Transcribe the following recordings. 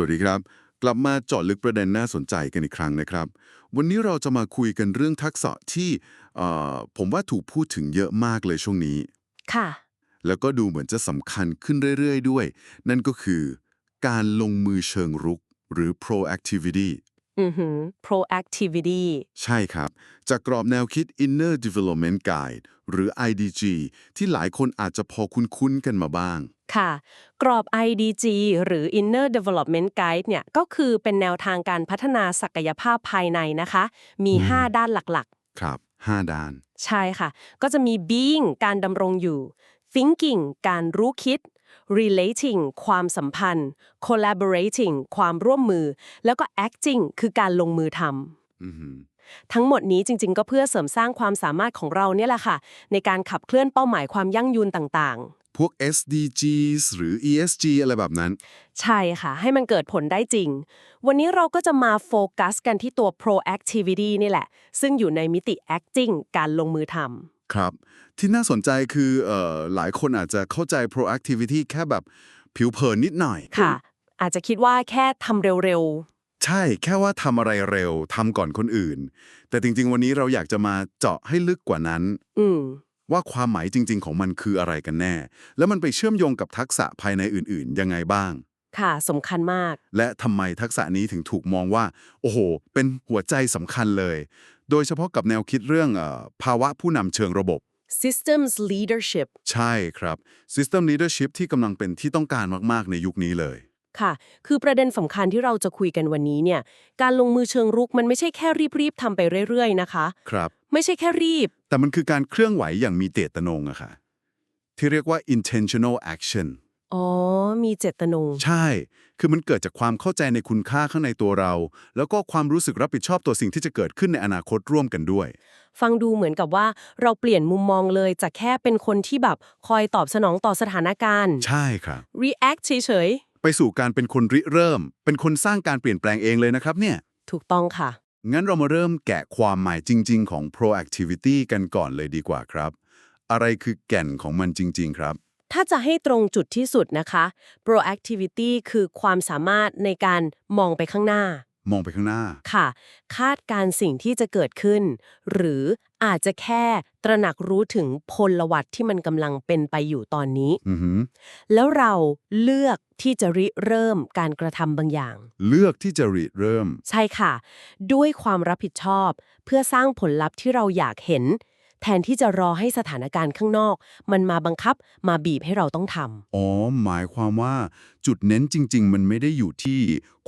วัสดีครับ กลับมาเจาะลึกประเด็นน่าสนใจกันอีกครั้งนะครับ วันนี้เราจะมาคุยกันเรื่องทักษะที่เอ่อผมว่าถูกพูดถึงเยอะมากเลยช่วงนี้ ค่ะ แล้วก็ดูเหมือนจะสำคัญขึ้นเรื่อยๆ ด้วย นั่นก็คือการลงมือเชิงรุกหรือ proactivity อือหือ proactivity ใช่ครับ จากกรอบแนวคิด Inner Development Guide หรือ IDG ที่หลายคนอาจจะพอคุ้นๆกันมาบ้าง ค่ะ กรอบ IDG หรือ Inner Development Guide เนี่ยก็คือเป็นแนวทางการพัฒนาศักยภาพภายในนะคะ มี 5 ด้านหลักครับ 5 ด้านๆใช่ค่ะ ก็จะมี being การดำรงอยู่ thinking การรู้คิด relating ความสัมพันธ์ collaborating ความร่วมมือ แล้วก็ acting คือการลงมือทำอือหือ ทั้งหมดนี้จริง ๆ ก็เพื่อเสริมสร้างความสามารถของเราเนี่ยแหละค่ะ ในการขับเคลื่อนเป้าหมายความยั่งยืนต่างพวก SDGs หรือ ESG อะไรแบบนั้นๆใช่ค่ะ ให้มันเกิดผลได้จริง วันนี้เราก็จะมาโฟกัสกันที่ตัว proactivity นี่แหละ ซึ่งอยู่ในมิติ acting การลงมือทครับ ที่น่าสนใจคือเอ่อหลายคนอาจจะเข้าใจ proactivity แค่แบบผิวเผินนิดหน่อยำค่ะ อาจจะคิดว่าแค่ทำเร็ว ใช่แค่ว่าทำอะไรเร็วทำก่อนคนอื่น แต่จริง ๆ วันนี้เราอยากจะมาเจาะให้ลึกกว่านั้นๆอืม ว่าความหมายจริง ๆ ของมันคืออะไรกันแน่ แล้วมันไปเชื่อมโยงกับทักษะภายในอื่นๆ ยังไงบ้าง ค่ะสำคัญมาก และทำไมทักษะนี้ถึงถูกมองว่า โอ้โห เป็นหัวใจสำคัญเลย โดยเฉพาะกับแนวคิดเรื่องเออภาวะผู้นำเชิงระบบ systems leadership ใช่ครับ System Leadership ที่กำลังเป็นที่ต้องการมาก ๆ ในยุคนี้เลย ค่ะ คือประเด็นสำคัญที่เราจะคุยกันวันนี้เนี่ย การลงมือเชิงรุกมันไม่ใช่แค่รีบๆทำไปเรื่อยๆ นะคะ ครับ ไม่ใช่แค่รีบ แต่มันคือการเคลื่อนไหวอย่างมีเจตจำนงอะค่ะ ที่เรียกว่า intentional action อ๋อ มีเจตนง ใช่ คือมันเกิดจากความเข้าใจในคุณค่าข้างในตัวเรา แล้วก็ความรู้สึกรับผิดชอบต่อสิ่งที่จะเกิดขึ้นในอนาคตร่วมกันด้วย ฟังดูเหมือนกับว่าเราเปลี่ยนมุมมองเลยจากแค่เป็นคนที่แบบคอยตอบสนองต่อสถานการณ์ ใช่ครับ react เฉย ไปสู่การเป็นคนริเริ่ม เป็นคนสร้างการเปลี่ยนแปลงเองเลยนะครับเนี่ยๆถูกต้องค่ะ งั้นเรามาเริ่มแกะความหมายจริง ๆ ของ proactivity กันก่อนเลยดีกว่าครับ อะไรคือแก่นของมันจริง ๆ ครับ ถ้าจะให้ตรงจุดที่สุดนะคะ proactivity คือความสามารถในการมองไปข้างหน้า มองไปข้างหน้า ค่ะ คาดการณ์สิ่งที่จะเกิดขึ้น หรือ อาจจะแค่ตระหนักรู้ถึงพลวัตที่มันกำลังเป็นไปอยู่ตอนนี้ อือหือแล้วเราเลือกที่จะริเริ่มการกระทำบางอย่าง เลือกที่จะริเริ่ม ใช่ค่ะ ด้วยความรับผิดชอบ เพื่อสร้างผลลัพธ์ที่เราอยากเห็น แทนที่จะรอให้สถานการณ์ข้างนอก มันมาบังคับมาบีบให้เราต้องทำ อ๋อ หมายความว่าจุดเน้นจริง ๆ มันไม่ได้อยู่ที่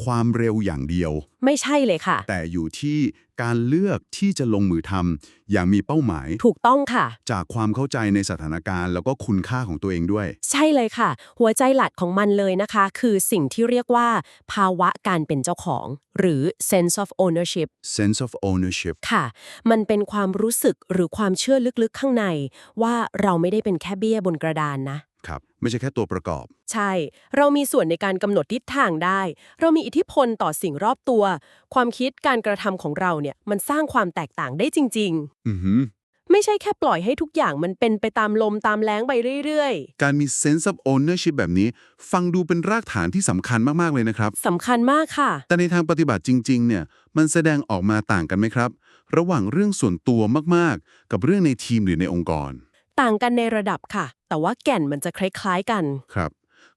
ความเร็วอย่างเดียว ไม่ใช่เลยค่ะ แต่อยู่ที่การเลือกที่จะลงมือทำอย่างมีเป้าหมาย ถูกต้องค่ะ จากความเข้าใจในสถานการณ์ แล้วก็คุณค่าของตัวเองด้วย ใช่เลยค่ะ หัวใจหลักของมันเลยนะคะ คือสิ่งที่เรียกว่า ภาวะการเป็นเจ้าของ หรือ sense of ownership sense of ownership ค่ะ มันเป็นความรู้สึกหรือความเชื่อลึกๆข้างใน ว่าเราไม่ได้เป็นแค่เบี้ยบนกระดานนะ ครับ ไม่ใช่แค่ตัวประกอบ ใช่ เรามีส่วนในการกำหนดทิศทางได้ เรามีอิทธิพลต่อสิ่งรอบตัว ความคิดการกระทำของเราเนี่ยมันสร้างความแตกต่างได้จริง อือหือๆ ไม่ใช่แค่ปล่อยให้ทุกอย่างมันเป็นไปตามลมตามแรงไปเรื่อยการมี sense of ownership แบบนี้ ฟังดูเป็นรากฐานที่สำคัญมาก ๆ เลยนะครับ ๆสำคัญมากค่ะ แต่ในทางปฏิบัติจริง ๆ เนี่ย มันแสดงออกมาต่างกันไหมครับ ระหว่างเรื่องส่วนตัวมาก ๆ กับเรื่องในทีมหรือในองค์กร ต่างกันในระดับค่ะ แต่ว่าแก่นมันจะคล้ายๆกัน ครับ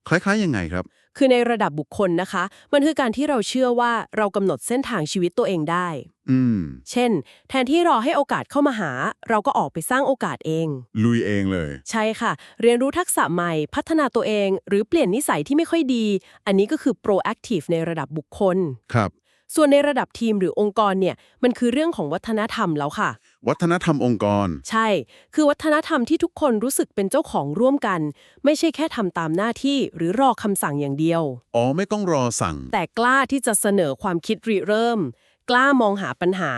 คล้ายๆยังไงครับ คือในระดับบุคคลนะคะ มันคือการที่เราเชื่อว่าเรากำหนดเส้นทางชีวิตตัวเองได้ อืม เช่น แทนที่รอให้โอกาสเข้ามาหา เราก็ออกไปสร้างโอกาสเอง ลุยเองเลย ใช่ค่ะ เรียนรู้ทักษะใหม่ พัฒนาตัวเอง หรือเปลี่ยนนิสัยที่ไม่ค่อยดี อันนี้ก็คือ proactive ในระดับบุคคล ครับ ส่วนในระดับทีมหรือองค์กรเนี่ย มันคือเรื่องของวัฒนธรรมแล้วค่ะ วัฒนธรรมองค์กร ใช่ คือวัฒนธรรมที่ทุกคนรู้สึกเป็นเจ้าของร่วมกัน ไม่ใช่แค่ทำตามหน้าที่หรือรอคำสั่งอย่างเดียว อ๋อ ไม่ต้องรอสั่ง แต่กล้าที่จะเสนอความคิดริเริ่ม กล้ามองหาปัญหา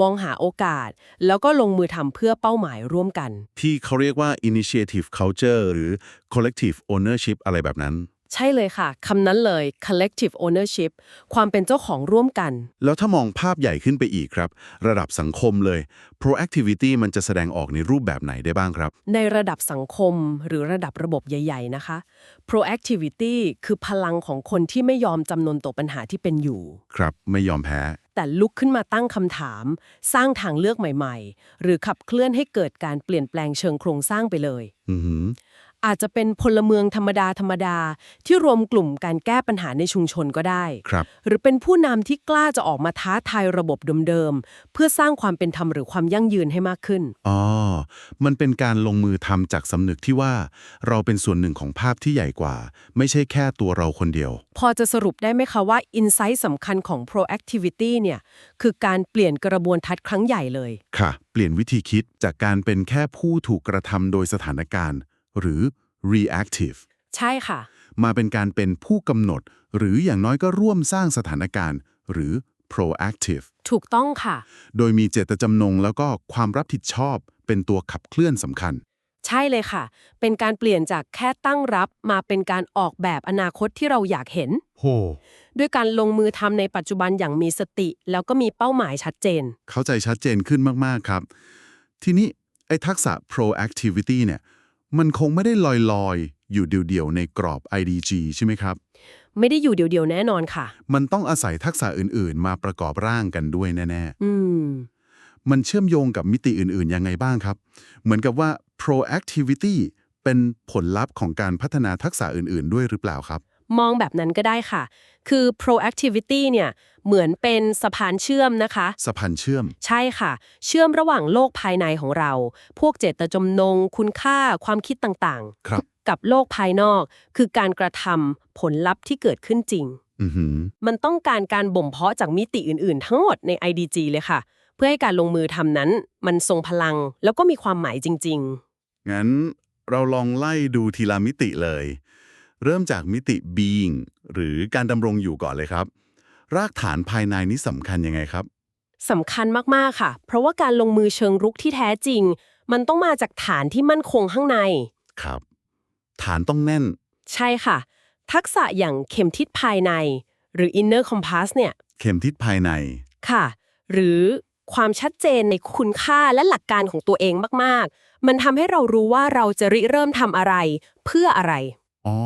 มองหาโอกาส แล้วก็ลงมือทำเพื่อเป้าหมายร่วมกัน ที่เขาเรียกว่า initiative culture หรือ collective ownership อะไรแบบนั้น ใช่เลยค่ะคำนั้นเลย collective ownership ความเป็นเจ้าของร่วมกัน แล้วถ้ามองภาพใหญ่ขึ้นไปอีกครับ ระดับสังคมเลย proactivity มันจะแสดงออกในรูปแบบไหนได้บ้างครับ ในระดับสังคมหรือระดับระบบใหญ่ๆนะคะ proactivity คือพลังของคนที่ไม่ยอมจำนนต่อปัญหาที่เป็นอยู่ ครับไม่ยอมแพ้ แต่ลุกขึ้นมาตั้งคำถาม สร้างทางเลือกใหม่ ๆ หรือขับเคลื่อนให้เกิดการเปลี่ยนแปลงเชิงโครงสร้างไปเลย อือหือ อาจจะเป็นพลเมืองธรรมดาธรรมดา ที่รวมกลุ่มการแก้ปัญหาในชุมชนก็ได้ ครับ หรือเป็นผู้นำที่กล้าจะออกมาท้าทายระบบเดิมๆ เพื่อสร้างความเป็นธรรมหรือความยั่งยืนให้มากขึ้น อ๋อ มันเป็นการลงมือทำจากสำนึกที่ว่า เราเป็นส่วนหนึ่งของภาพที่ใหญ่กว่า ไม่ใช่แค่ตัวเราคนเดียว พอจะสรุปได้ไหมคะว่าอินไซต์สำคัญของ proactivity เนี่ยคือการเปลี่ยนกระบวนทัศน์ครั้งใหญ่เลย ค่ะ เปลี่ยนวิธีคิดจากการเป็นแค่ผู้ถูกกระทำโดยสถานการณ์ หรือ reactive ใช่ค่ะ มาเป็นการเป็นผู้กำหนด หรืออย่างน้อยก็ร่วมสร้างสถานการณ์ หรือ proactive ถูกต้องค่ะ โดยมีเจตจำนงแล้วก็ความรับผิดชอบเป็นตัวขับเคลื่อนสำคัญ ใช่เลยค่ะ เป็นการเปลี่ยนจากแค่ตั้งรับมาเป็นการออกแบบอนาคตที่เราอยากเห็น โห ด้วยการลงมือทำในปัจจุบันอย่างมีสติ แล้วก็มีเป้าหมายชัดเจน เข้าใจชัดเจนขึ้นมาก ๆ ครับ ทีนี้ ไอ้ทักษะ proactivity เนี่ย มันคงไม่ได้ลอยๆอยู่เดียวๆในกรอบ IDG ใช่ไหมครับ ไม่ได้อยู่เดียวๆแน่นอนค่ะ มันต้องอาศัยทักษะอื่นๆ มาประกอบร่างกันด้วยแน่อืมๆมันเชื่อมโยงกับมิติอื่นๆ ยังไงบ้างครับ เหมือนกับว่า proactivity เป็นผลลัพธ์ของการพัฒนาทักษะอื่นๆ ด้วยหรือเปล่าครับ มองแบบนั้นก็ได้ค่ะ คือ proactivity เนี่ยเหมือนเป็นสะพานเชื่อมนะคะ สะพานเชื่อม ใช่ค่ะ เชื่อมระหว่างโลกภายในของเรา พวกเจตจำนง คุณค่าความคิดต่างครับๆกับโลกภายนอก คือการกระทำผลลัพธ์ที่เกิดขึ้นจริง อือหือ มันต้องการการบ่มเพาะจากมิติอื่นๆ ทั้งหมดใน IDG เลยค่ะ เพื่อให้การลงมือทำนั้น มันทรงพลังแล้วก็มีความหมายจริงงั้นเราลองไล่ดูทีละมิติเลย เริ่มจากมิติ being หรือการดำรงอยู่ก่อนเลยครับ รากฐานภายในนี้สำคัญยังไงครับๆสำคัญมากๆค่ะ เพราะว่าการลงมือเชิงรุกที่แท้จริง มันต้องมาจากฐานที่มั่นคงข้างใน ครับ ฐานต้องแน่น ใช่ค่ะ ทักษะอย่างเข็มทิศภายใน หรือ inner compass เนี่ย เข็มทิศภายใน ค่ะ หรือความชัดเจนในคุณค่าและหลักการของตัวเองมาก ๆ มันทำให้เรารู้ว่าเราจะริเริ่มทำอะไรเพื่ออะไร อ๋อ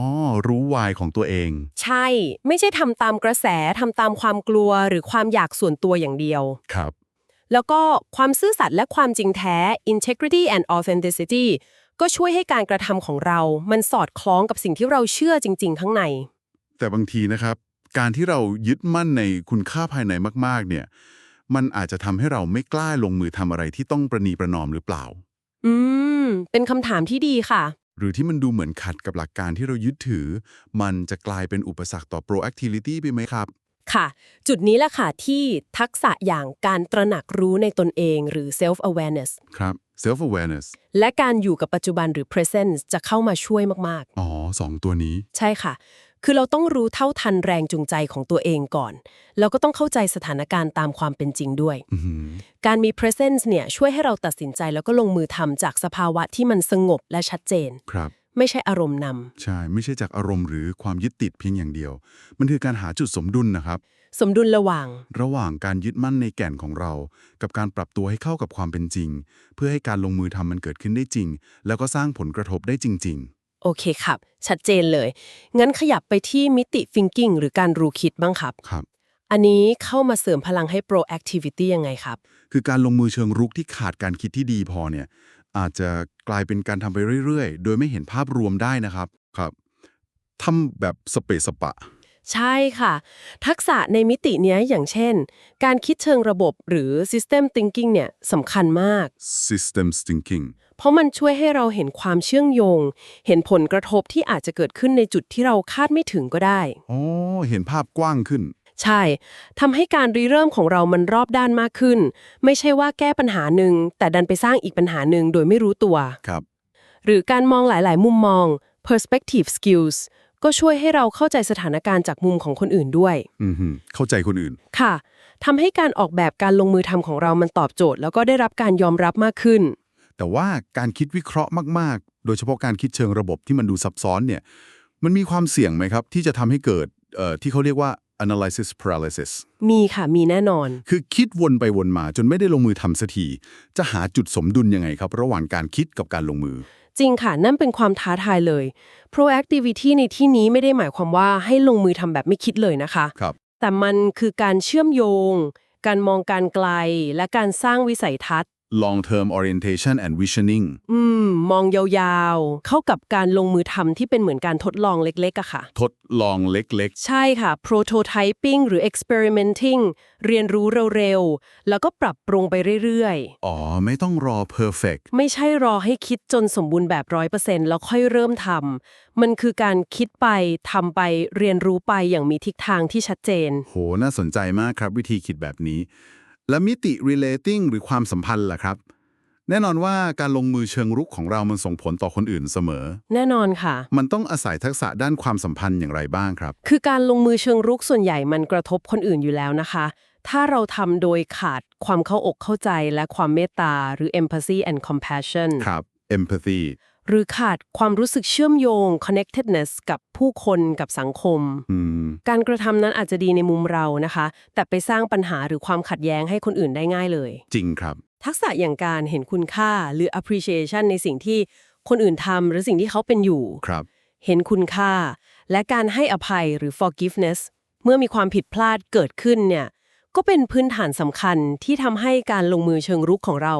รู้วายของตัวเอง ใช่ ไม่ใช่ทำตามกระแสทำตามความกลัวหรือความอยากส่วนตัวอย่างเดียว ครับ แล้วก็ความซื่อสัตย์และความจริงแท้ integrity and authenticity ก็ช่วยให้การกระทำของเรา มันสอดคล้องกับสิ่งที่เราเชื่อจริง ๆ ข้างใน แต่บางทีนะครับ การที่เรายึดมั่นในคุณค่าภายในมาก ๆ เนี่ย มันอาจจะทำให้เราไม่กล้าลงมือทำอะไรที่ต้องประนีประนอมหรือเปล่า อืม เป็นคำถามที่ดีค่ะ หรือที่มันดูเหมือนขัดกับหลักการที่เรายึดถือ มันจะกลายเป็นอุปสรรคต่อ proactivity ไปไหมครับ ค่ะ จุดนี้แหละค่ะที่ทักษะอย่างการตระหนักรู้ในตนเองหรือ self awareness ครับ self awareness และการอยู่กับปัจจุบันหรือ presence จะเข้ามาช่วยมากอ๋อสองตัวนี้ๆใช่ค่ะ คือเราต้องรู้เท่าทันแรงจูงใจของตัวเองก่อน แล้วก็ต้องเข้าใจสถานการณ์ตามความเป็นจริงด้วยอือหือการมี presence เนี่ยช่วยให้เราตัดสินใจแล้วก็ลงมือทำจากสภาวะที่มันสงบและชัดเจน ครับ ไม่ใช่อารมณ์นำ ใช่ ไม่ใช่จากอารมณ์หรือความยึดติดเพียงอย่างเดียว มันคือการหาจุดสมดุลนะครับ สมดุลระหว่าง ระหว่างการยึดมั่นในแก่นของเรา กับการปรับตัวให้เข้ากับความเป็นจริง เพื่อให้การลงมือทำมันเกิดขึ้นได้จริง แล้วก็สร้างผลกระทบได้จริง โอเคครับ ชัดเจนเลย งั้นขยับไปที่มิติ thinking หรือการรู้คิดบ้างครับๆครับ อันนี้เข้ามาเสริมพลังให้ proactivity ยังไงครับ คือการลงมือเชิงรุกที่ขาดการคิดที่ดีพอเนี่ย อาจจะกลายเป็นการทำไปเรื่อยๆ โดยไม่เห็นภาพรวมได้นะครับ ครับทำแบบสเปซสปะ ใช่ค่ะ ทักษะในมิติเนี้ยอย่างเช่น การคิดเชิงระบบหรือ system thinking เนี่ยสำคัญมาก system thinking เพราะมันช่วยให้เราเห็นความเชื่อมโยง เห็นผลกระทบที่อาจจะเกิดขึ้นในจุดที่เราคาดไม่ถึงก็ได้อ๋อเห็นภาพกว้างขึ้น ใช่ทำให้การริเริ่มของเรามันรอบด้านมากขึ้น ไม่ใช่ว่าแก้ปัญหาหนึ่งแต่ดันไปสร้างอีกปัญหาหนึ่งโดยไม่รู้ตัวครับ หรือการมองหลาย ๆ มุมมอง perspective skills ก็ช่วยให้เราเข้าใจสถานการณ์จากมุมของคนอื่นด้วย อือหือเข้าใจคนอื่น ค่ะทำให้การออกแบบการลงมือทำของเรามันตอบโจทย์ แล้วก็ได้รับการยอมรับมากขึ้น แต่ว่าการคิดวิเคราะห์มาก ๆ โดยเฉพาะการคิดเชิงระบบที่มันดูซับซ้อนเนี่ย มันมีความเสี่ยงไหมครับ ที่จะทำให้เกิดเอ่อที่เขาเรียกว่า analysis paralysis มีค่ะ มีแน่นอน คือคิดวนไปวนมาจนไม่ได้ลงมือทำสักที จะหาจุดสมดุลยังไงครับ ระหว่างการคิดกับการลงมือ จริงค่ะ นั่นเป็นความท้าทายเลย proactivity ในที่นี้ไม่ได้หมายความว่าให้ลงมือทำแบบไม่คิดเลยนะคะครับแต่มันคือการเชื่อมโยง การมองการไกล และการสร้างวิสัยทัศน์ long term orientation and visioning อืม มองยาวๆ เข้ากับการลงมือทำที่เป็นเหมือนการทดลองเล็กๆอะค่ะ ทดลองเล็ก ใช่ค่ะ prototyping หรือ experimenting เรียนรู้เร็วๆ แล้วก็ปรับปรุงไปเรื่อยๆ อ๋อ ไม่ต้องรอ perfect ๆไม่ใช่รอให้คิดจนสมบูรณ์แบบร้อยเปอร์เซ็นต์แล้วค่อยเริ่มทำ มันคือการคิดไปทำไปเรียนรู้ไปอย่างมีทิศทางที่ชัดเจน โห น่าสนใจมากครับวิธีคิดแบบนี้ และมิติ relating หรือความสัมพันธ์ล่ะครับ แน่นอนว่าการลงมือเชิงรุกของเรามันส่งผลต่อคนอื่นเสมอ แน่นอนค่ะ มันต้องอาศัยทักษะด้านความสัมพันธ์อย่างไรบ้างครับ คือการลงมือเชิงรุกส่วนใหญ่มันกระทบคนอื่นอยู่แล้วนะคะ ถ้าเราทำโดยขาดความเข้าอกเข้าใจและความเมตตาหรือ empathy and compassion ครับ empathy หรือขาดความรู้สึกเชื่อมโยง connectedness กับผู้คนกับสังคมอืมการกระทำนั้นอาจจะดีในมุมเรานะคะ แต่ไปสร้างปัญหาหรือความขัดแย้งให้คนอื่นได้ง่ายเลย จริงครับ ทักษะอย่างการเห็นคุณค่าหรือ appreciation ในสิ่งที่คนอื่นทำหรือสิ่งที่เขาเป็นอยู่ครับ เห็นคุณค่า และการให้อภัยหรือ forgiveness เมื่อมีความผิดพลาดเกิดขึ้นเนี่ยก็เป็นพื้นฐานสำคัญที่ทำให้การลงมือเชิงรุกของเรา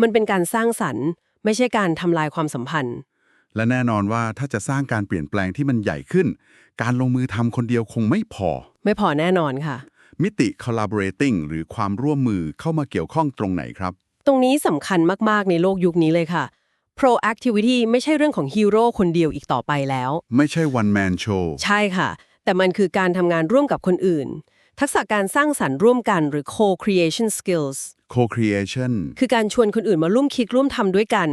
มันเป็นการสร้างสรรค์ ไม่ใช่การทำลายความสัมพันธ์ และแน่นอนว่าถ้าจะสร้างการเปลี่ยนแปลงที่มันใหญ่ขึ้น การลงมือทำคนเดียวคงไม่พอ ไม่พอแน่นอนค่ะ มิติ collaborating หรือความร่วมมือเข้ามาเกี่ยวข้องตรงไหนครับ ตรงนี้สำคัญมาก ๆ ในโลกยุคนี้เลยค่ะ proactivity ไม่ใช่เรื่องของฮีโร่คนเดียวอีกต่อไปแล้ว ไม่ใช่ one man show ใช่ค่ะ แต่มันคือการทำงานร่วมกับคนอื่น ทักษะการสร้างสรรค์ร่วมกันหรือ co-creation skills co-creation คือการชวนคนอื่นมาร่วมคิดร่วมทำด้วยกัน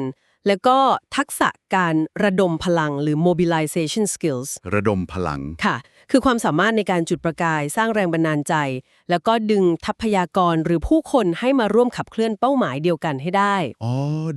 แล้วก็ทักษะการระดมพลังหรือ mobilization skills ระดมพลัง ค่ะ คือความสามารถในการจุดประกายสร้างแรงบันดาลใจ แล้วก็ดึงทรัพยากรหรือผู้คนให้มาร่วมขับเคลื่อนเป้าหมายเดียวกันให้ได้ อ๋อ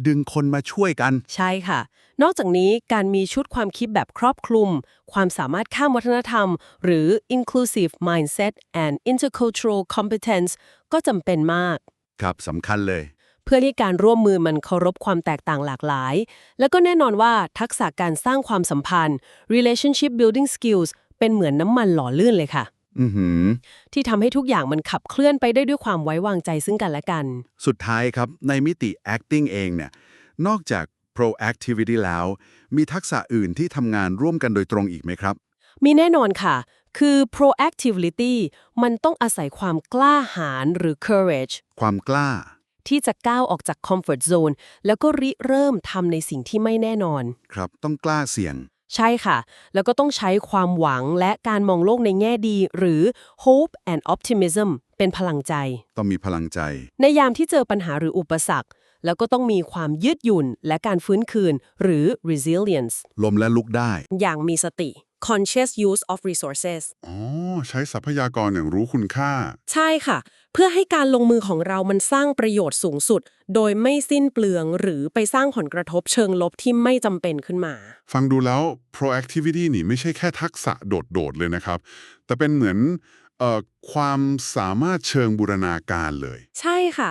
ดึงคนมาช่วยกัน ใช่ค่ะ นอกจากนี้การมีชุดความคิดแบบครอบคลุม ความสามารถข้ามวัฒนธรรม หรือ inclusive mindset and intercultural competence ก็จำเป็นมาก ครับสำคัญเลย เพื่อให้การร่วมมือมันเคารพความแตกต่างหลากหลาย แล้วก็แน่นอนว่าทักษะการสร้างความสัมพันธ์ relationship building skills เป็นเหมือนน้ำมันหล่อลื่นเลยค่ะ อือหือ ที่ทำให้ทุกอย่างมันขับเคลื่อนไปได้ด้วยความไว้วางใจซึ่งกันและกัน สุดท้ายครับ ในมิติ acting เองเนี่ย นอกจาก proactivity แล้ว มีทักษะอื่นที่ทำงานร่วมกันโดยตรงอีกไหมครับ มีแน่นอนค่ะ คือ proactivity มันต้องอาศัยความกล้าหาญหรือ courage ความกล้า ที่จะก้าวออกจาก comfort zone แล้วก็ริเริ่มทำในสิ่งที่ไม่แน่นอน ครับต้องกล้าเสี่ยง ใช่ค่ะ แล้วก็ต้องใช้ความหวังและการมองโลกในแง่ดี หรือ hope and optimism เป็นพลังใจ ต้องมีพลังใจ ในยามที่เจอปัญหาหรืออุปสรรค แล้วก็ต้องมีความยืดหยุ่นและการฟื้นคืน หรือ resilience ลมและลุกได้ อย่างมีสติ conscious use of resources อ๋อ ใช้ทรัพยากรอย่างรู้คุณค่า ใช่ค่ะ เพื่อให้การลงมือของเรามันสร้างประโยชน์สูงสุด โดยไม่สิ้นเปลืองหรือไปสร้างผลกระทบเชิงลบที่ไม่จำเป็นขึ้นมา ฟังดูแล้ว proactivity นี่ไม่ใช่แค่ทักษะโดด ๆ เลยนะครับ แต่เป็นเหมือนเอ่อความสามารถเชิงบูรณาการเลย ใช่ค่ะ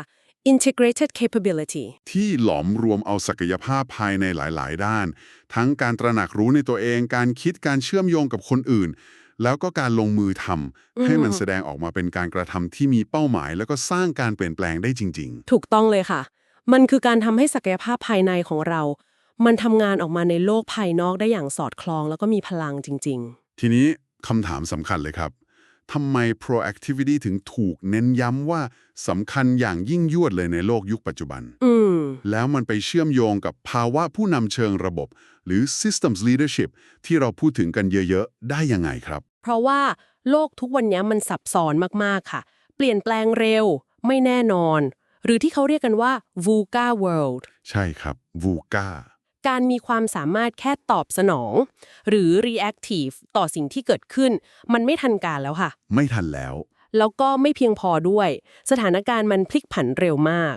integrated capability ที่หลอมรวมเอาศักยภาพภายในหลาย ๆ ด้าน ทั้งการตระหนักรู้ในตัวเอง การคิด การเชื่อมโยงกับคนอื่น แล้วก็การลงมือทำให้มันแสดงออกมาเป็นการกระทำที่มีเป้าหมาย แล้วก็สร้างการเปลี่ยนแปลงได้จริงถูกต้องเลยค่ะ มันคือการทำให้ศักยภาพภายในของเรา มันทำงานออกมาในโลกภายนอกได้อย่างสอดคล้อง แล้วก็มีพลังจริง ๆ ทีนี้คำถามสำคัญเลยครับ ทำไม proactivity ถึงถูกเน้นย้ำว่าสำคัญอย่างยิ่งยวดเลยในโลกยุคปัจจุบันๆอืมแล้วมันไปเชื่อมโยงกับภาวะผู้นำเชิงระบบ หรือ systems leadership ที่เราพูดถึงกันเยอะ ๆ ได้ยังไงครับ เพราะว่าโลกทุกวันนี้มันซับซ้อนมาก ๆ ค่ะ เปลี่ยนแปลงเร็ว ไม่แน่นอน หรือที่เขาเรียกกันว่า VUCA world ใช่ครับ VUCA การมีความสามารถแค่ตอบสนอง หรือ reactive ต่อสิ่งที่เกิดขึ้น มันไม่ทันการแล้วค่ะ ไม่ทันแล้ว แล้วก็ไม่เพียงพอด้วย สถานการณ์มันพลิกผันเร็วมาก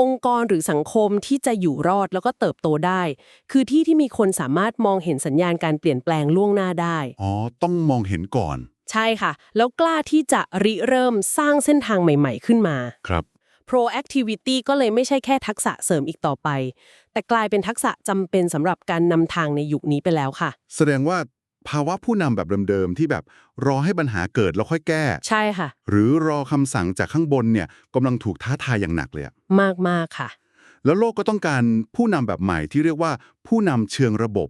องค์กรหรือสังคมที่จะอยู่รอดแล้วก็เติบโตได้ คือที่ที่มีคนสามารถมองเห็นสัญญาณการเปลี่ยนแปลงล่วงหน้าได้ อ๋อ ต้องมองเห็นก่อน ใช่ค่ะ แล้วกล้าที่จะริเริ่มสร้างเส้นทางใหม่ ๆ ขึ้นมา ครับ proactivity ก็เลยไม่ใช่แค่ทักษะเสริมอีกต่อไป แต่กลายเป็นทักษะจำเป็นสำหรับการนำทางในยุคนี้ไปแล้วค่ะ แสดงว่าภาวะผู้นำแบบเดิมๆที่แบบรอให้ปัญหาเกิดแล้วค่อยแก้ ใช่ค่ะ หรือรอคำสั่งจากข้างบนเนี่ยกำลังถูกท้าทายอย่างหนักเลยอะมากๆค่ะ แล้วโลกก็ต้องการผู้นำแบบใหม่ที่เรียกว่าผู้นำเชิงระบบ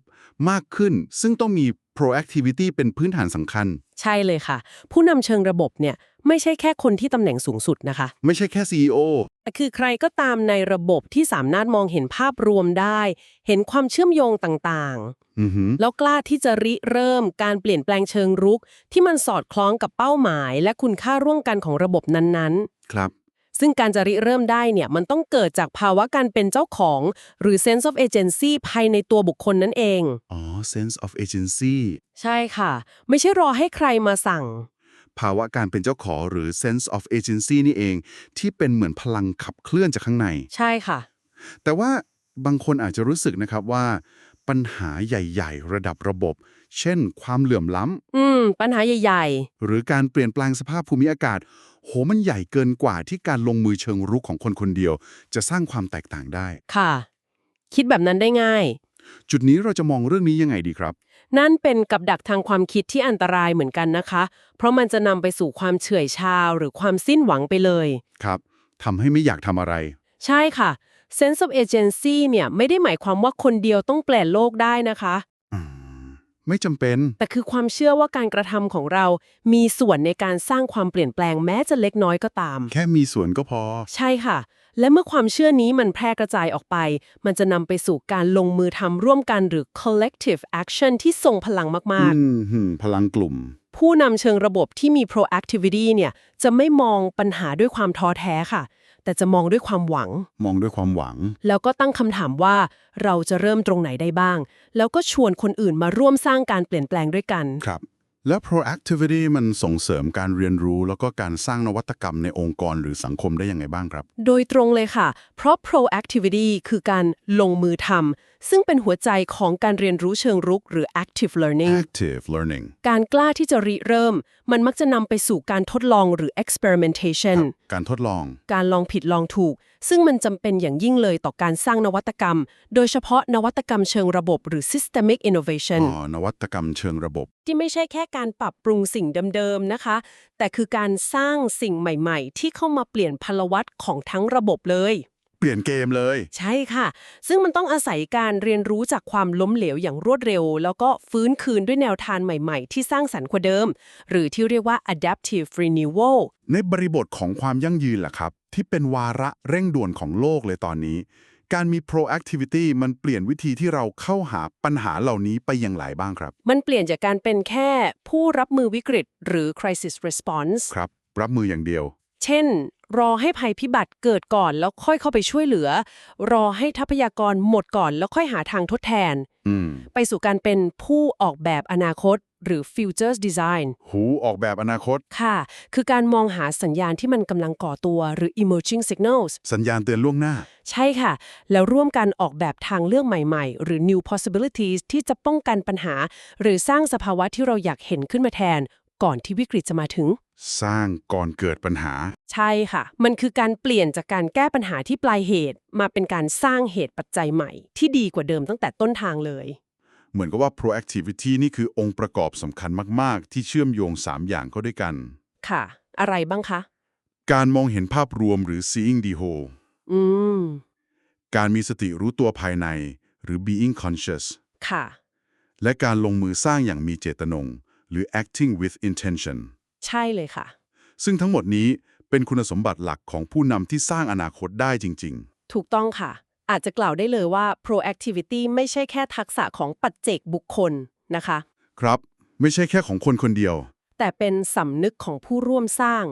มากขึ้น ซึ่งต้องมี proactivity เป็นพื้นฐานสำคัญ ใช่เลยค่ะ ผู้นำเชิงระบบเนี่ย ไม่ใช่แค่คนที่ตำแหน่งสูงสุดนะคะ ไม่ใช่แค่ CEO แต่คือใครก็ตามในระบบที่สามารถมองเห็นภาพรวมได้ เห็นความเชื่อมโยงต่างอือหือๆ แล้วกล้าที่จะริเริ่มการเปลี่ยนแปลงเชิงรุก ที่มันสอดคล้องกับเป้าหมาย และคุณค่าร่วมกันของระบบนั้นๆ ครับ ซึ่งการจะริเริ่มได้เนี่ยมันต้องเกิดจากภาวะการเป็นเจ้าของ หรือ sense of agency ภายในตัวบุคคลนั่นเอง อ๋อ sense of agency ใช่ค่ะ ไม่ใช่รอให้ใครมาสั่ง ภาวะการเป็นเจ้าของหรือ sense of agency นี่เอง ที่เป็นเหมือนพลังขับเคลื่อนจากข้างใน ใช่ค่ะ แต่ว่าบางคนอาจจะรู้สึกนะครับว่า ปัญหาใหญ่ ๆ ระดับระบบ เช่น ความเหลื่อมล้ำอืม ปัญหาใหญ่หรือการเปลี่ยนแปลงสภาพภูมิอากาศ โหมันใหญ่เกินกว่าที่การลงมือเชิงรุกของคนคนเดียว จะสร้างความแตกต่างได้ๆค่ะ คิดแบบนั้นได้ง่าย จุดนี้เราจะมองเรื่องนี้ยังไงดีครับ นั่นเป็นกับดักทางความคิดที่อันตรายเหมือนกันนะคะ เพราะมันจะนำไปสู่ความเฉื่อยชาหรือความสิ้นหวังไปเลย ครับทำให้ไม่อยากทำอะไร ใช่ค่ะ sense of agency เนี่ยไม่ได้หมายความว่าคนเดียวต้องเปลี่ยนโลกได้นะคะอืมไม่จำเป็น แต่คือความเชื่อว่าการกระทำของเรา มีส่วนในการสร้างความเปลี่ยนแปลงแม้จะเล็กน้อยก็ตาม แค่มีส่วนก็พอ ใช่ค่ะ และเมื่อความเชื่อนี้มันแพร่กระจายออกไป มันจะนำไปสู่การลงมือทำร่วมกันหรือ collective action ที่ทรงพลังมากอืมหืมพลังกลุ่มๆผู้นำเชิงระบบที่มี proactivity เนี่ยจะไม่มองปัญหาด้วยความท้อแท้ค่ะ แต่จะมองด้วยความหวัง มองด้วยความหวัง แล้วก็ตั้งคำถามว่าเราจะเริ่มตรงไหนได้บ้าง แล้วก็ชวนคนอื่นมาร่วมสร้างการเปลี่ยนแปลงด้วยกันครับ แล้ว proactivity มันส่งเสริมการเรียนรู้ แล้วก็การสร้างนวัตกรรมในองค์กรหรือสังคมได้ยังไงบ้างครับ โดยตรงเลยค่ะ เพราะ proactivity คือการลงมือทำ ซึ่งเป็นหัวใจของการเรียนรู้เชิงรุกหรือ active learning active learning การกล้าที่จะริเริ่ม มันมักจะนำไปสู่การทดลองหรือ experimentation การทดลอง การลองผิดลองถูก ซึ่งมันจำเป็นอย่างยิ่งเลยต่อการสร้างนวัตกรรม โดยเฉพาะนวัตกรรมเชิงระบบหรือ systemic innovation อ๋อนวัตกรรมเชิงระบบ ที่ไม่ใช่แค่การปรับปรุงสิ่งเดิมๆนะคะ แต่คือการสร้างสิ่งใหม่ ๆ ที่เข้ามาเปลี่ยนพลวัตของทั้งระบบเลย เปลี่ยนเกมเลย ใช่ค่ะ ซึ่งมันต้องอาศัยการเรียนรู้จากความล้มเหลวอย่างรวดเร็ว แล้วก็ฟื้นคืนด้วยแนวทางใหม่ๆ ที่สร้างสรรค์กว่าเดิม หรือที่เรียกว่า adaptive renewal ในบริบทของความยั่งยืนล่ะครับ ที่เป็นวาระเร่งด่วนของโลกเลยตอนนี้ การมี proactivity มันเปลี่ยนวิธีที่เราเข้าหาปัญหาเหล่านี้ไปอย่างไรบ้างครับ มันเปลี่ยนจากการเป็นแค่ผู้รับมือวิกฤต หรือ crisis response ครับ รับมืออย่างเดียว เช่น รอให้ภัยพิบัติเกิดก่อนแล้วค่อยเข้าไปช่วยเหลือ รอให้ทรัพยากรหมดก่อนแล้วค่อยหาทางทดแทนอืมไปสู่การเป็นผู้ออกแบบอนาคตหรือ futures design หูออกแบบอนาคต ค่ะ คือการมองหาสัญญาณที่มันกำลังก่อตัวหรือ emerging signals สัญญาณเตือนล่วงหน้า ใช่ค่ะ แล้วร่วมกันออกแบบทางเลือกใหม่ ๆ หรือ new possibilities ที่จะป้องกันปัญหา หรือสร้างสภาวะที่เราอยากเห็นขึ้นมาแทน ก่อนที่วิกฤตจะมาถึง สร้างก่อนเกิดปัญหา ใช่ค่ะ มันคือการเปลี่ยนจากการแก้ปัญหาที่ปลายเหตุ มาเป็นการสร้างเหตุปัจจัยใหม่ ที่ดีกว่าเดิมตั้งแต่ต้นทางเลย เหมือนกับว่า proactivity นี่คือองค์ประกอบสำคัญมาก ๆ ที่เชื่อมโยง 3 อย่างเข้าด้วยกัน ค่ะ อะไรบ้างคะ การมองเห็นภาพรวมหรือ seeing the whole อืม การมีสติรู้ตัวภายใน หรือ being conscious ค่ะ และการลงมือสร้างอย่างมีเจตนง หรือ acting with intention ใช่เลยค่ะ ซึ่งทั้งหมดนี้เป็นคุณสมบัติหลักของผู้นำที่สร้างอนาคตได้จริงถูกต้องค่ะ อาจจะกล่าวได้เลยว่า proactivity ไม่ใช่แค่ทักษะของปัจเจกบุคคลนะคะๆครับ ไม่ใช่แค่ของคนคนเดียว แต่เป็นสำนึกของผู้ร่วมสร้าง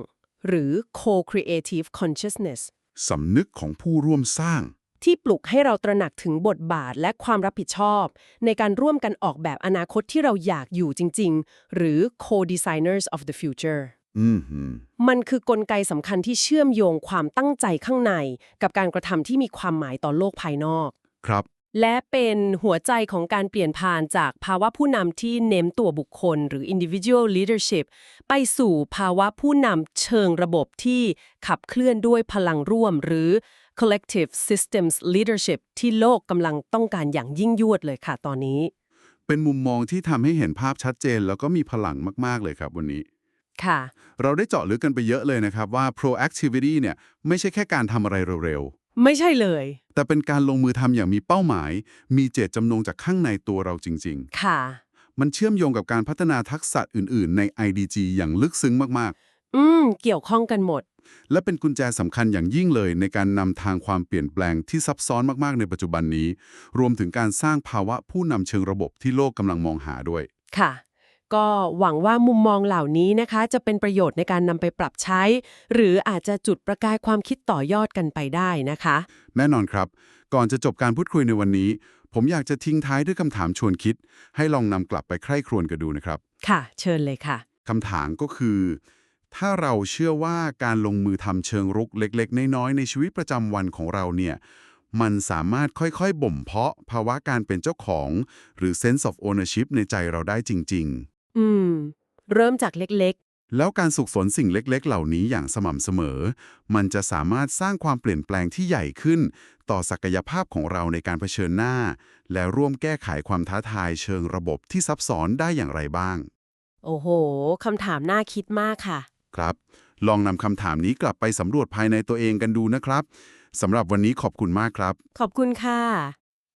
หรือ co-creative consciousness สำนึกของผู้ร่วมสร้าง ที่ปลุกให้เราตระหนักถึงบทบาทและความรับผิดชอบ ในการร่วมกันออกแบบอนาคตที่เราอยากอยู่จริง ๆ หรือ co-designers of the future อืมหืมมันคือกลไกสำคัญที่เชื่อมโยงความตั้งใจข้างใน กับการกระทำที่มีความหมายต่อโลกภายนอก ครับ และเป็นหัวใจของการเปลี่ยนผ่านจากภาวะผู้นำที่เน้นตัวบุคคล หรือ individual leadership ไปสู่ภาวะผู้นำเชิงระบบที่ขับเคลื่อนด้วยพลังร่วมหรือ collective systems leadership ที่โลกกำลังต้องการอย่างยิ่งยวดเลยค่ะตอนนี้ เป็นมุมมองที่ทำให้เห็นภาพชัดเจน แล้วก็มีพลังมาก ๆ เลยครับวันนี้ ค่ะ เราได้เจาะลึกกันไปเยอะเลยนะครับว่า proactivity เนี่ยไม่ใช่แค่การทำอะไรเร็วไม่ใช่เลยๆแต่เป็นการลงมือทำอย่างมีเป้าหมาย มีเจตจำนงจากข้างในตัวเราจริงค่ะๆมันเชื่อมโยงกับการพัฒนาทักษะอื่น ๆ ใน IDG อย่างลึกซึ้งมากอืม เกี่ยวข้องกันหมดๆ และเป็นกุญแจสำคัญอย่างยิ่งเลยในการนำทางความเปลี่ยนแปลงที่ซับซ้อนมากๆในปัจจุบันนี้ รวมถึงการสร้างภาวะผู้นำเชิงระบบที่โลกกำลังมองหาด้วย ค่ะ ก็หวังว่ามุมมองเหล่านี้นะคะ จะเป็นประโยชน์ในการนำไปปรับใช้ หรืออาจจะจุดประกายความคิดต่อยอดกันไปได้นะคะ แน่นอนครับ ก่อนจะจบการพูดคุยในวันนี้ ผมอยากจะทิ้งท้ายด้วยคำถามชวนคิด ให้ลองนำกลับไปใคร่ครวญกันดูนะครับ ค่ะ เชิญเลยค่ะคำถามก็คือ ถ้าเราเชื่อว่าการลงมือทำเชิงรุกเล็กๆ น้อยๆ ในชีวิตประจำวันของเราเนี่ย มันสามารถค่อยๆ บ่มเพาะภาวะการเป็นเจ้าของ หรือ sense of ownership ในใจเราได้จริง ๆ อืม เริ่มจากเล็กๆ แล้วการสุขสนสิ่งเล็กๆ เหล่านี้อย่างสม่ำเสมอ มันจะสามารถสร้างความเปลี่ยนแปลงที่ใหญ่ขึ้น ต่อศักยภาพของเราในการเผชิญหน้า และร่วมแก้ไขความท้าทายเชิงระบบที่ซับซ้อนได้อย่างไรบ้าง โอ้โหคำถามน่าคิดมากค่ะ ครับ ลองนำคำถามนี้กลับไปสำรวจภายในตัวเองกันดูนะครับสำหรับวันนี้ขอบคุณมากครับ ขอบคุณค่ะ